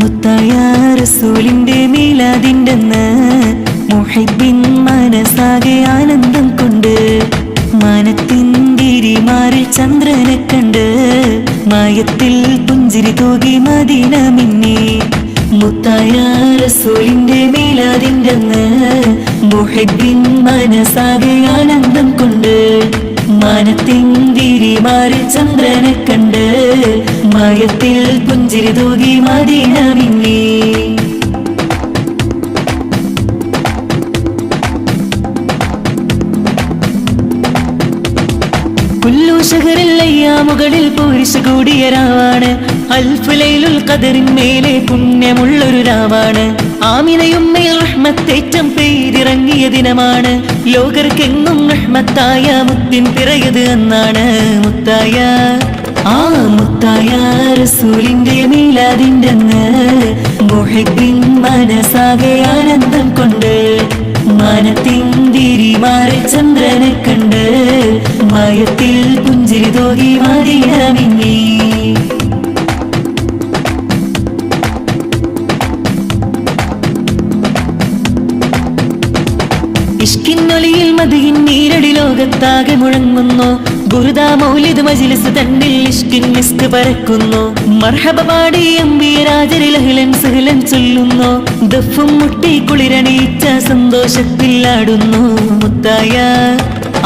മുത്തായ റസൂലിന്റെ മീലാദിന്റെന്ന് മുഹിബിൻ മനസ്സാകെ ആനന്ദം കൊണ്ട് മാനത്തിന്തിരിമാറിൽ ചന്ദ്രനെ കണ്ട് മായത്തിൽ പുഞ്ചിരി തൂകി മദീന മിന്നി. മുത്തായ റസൂലിന്റെ മീലാദിന്റെന്ന് മുഹിബിൻ മനസ്സാകെ ആനന്ദം കൊണ്ട് മാനത്തിന്തിരിമാറിൽ ചന്ദ്രനെ കണ്ട് മായത്തിൽ പുഞ്ചിരി തൂകി മദീന മിന്നി പോരിശ കൂടിയ രാവാണ്. അൽഫുലൈലുൽ ഖദറിൻ മേലെ പുണ്യമുള്ളൊരു രാവാണ്. ആമിനയും മേൽ റഹ്മത്തേറ്റം പെയ്തിറങ്ങിയ ദിനമാണ്. ലോകർക്കെങ്ങും റഹ്മത്തായ മുത്തിൻ പിറയത് എന്നാണ് മുത്തായ. ആ മുത്തായ റസൂലിന്റെ അന്ന് മുഹിബിൻ മനസ്സാകെ ആനന്ദം കൊണ്ട് മാനത്തിന്തിരി മാറി ചന്ദ്രനെ കണ്ട് മയത്തിൽ പുഞ്ചിരി തോകി മദീന മിന്നി ഇഷ്കിന്നൊലിയിൽ മതിയിൻ നീരടി ലോകത്താകെ മുഴങ്ങുന്നു. ഗുരുദാ മൗലിദ് മജിലിസ് തന്നിൽ ഇഷ്കിൻ മിസ്ക് പരക്കുന്നു. മർഹബ പാടി അമ്പിയരാജരിലഹിലൻ സഹലൻ ചൊല്ലുന്നു. ദഫും മുട്ടി കുളിരണീച്ച സന്തോഷത്തിൽ ആടുന്നു. മുത്തായ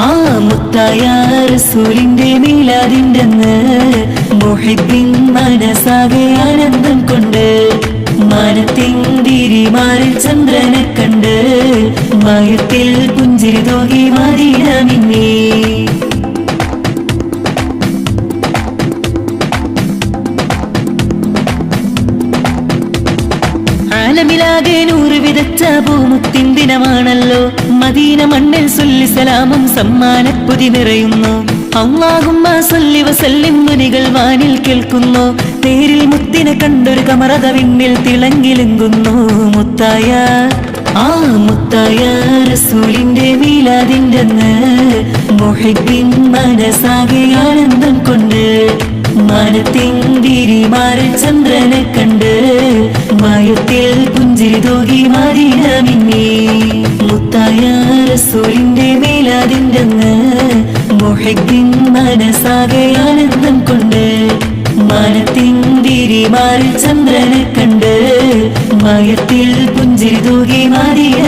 ആ മുത്തായ റസൂലിന്റെ നീലാതിന്റെ മൊഹിദ്ദിൻ മനസ്സാകെ ആനന്ദം കൊണ്ട് മാനത്തിന്തിരി മാറി ചന്ദ്രനെ കണ്ട് മയത്തിൽ പുഞ്ചിരി തോകി മദീന മിന്നി. ആലമിലാകെ നൂറ് വിതച്ച ഭൂമുത്തിൻ ദിനമാണല്ലോ. മദീന മണ്ണിൽ സൊല്ലി സലാമും സമ്മാനപ്പുതി നിറയുന്നു. അള്ളാഹുമ്മ സൊല്ലി വസല്ലിം മുനികൾ വാനിൽ കേൾക്കുന്നു. പേരിൽ മുത്തിനെ കണ്ടൊരു കമറത വിണ്ണിൽ തിളങ്ങിലുങ്ങുന്നു മുത്തായ ആ മുത്തായ റസൂലിന്റെ മീലാതിന്റെ മനസ്സാകെ ആനന്ദം കൊണ്ട് മാനത്തിന്തിരി ചന്ദ്രനെ കണ്ട് മയത്തിൽ പുഞ്ചിരി തൂകി മദീന മുത്തായ റസൂലിന്റെ മേലാതിന്റെ അന്ന് മുഹിബിൻ മനസ്സാകെ ആനന്ദം കൊണ്ട് മാനത്തിന്തിരി മാറി ചന്ദ്രനെ കണ്ട് മയത്തിൽ പുഞ്ചിരി തൂകി മദീന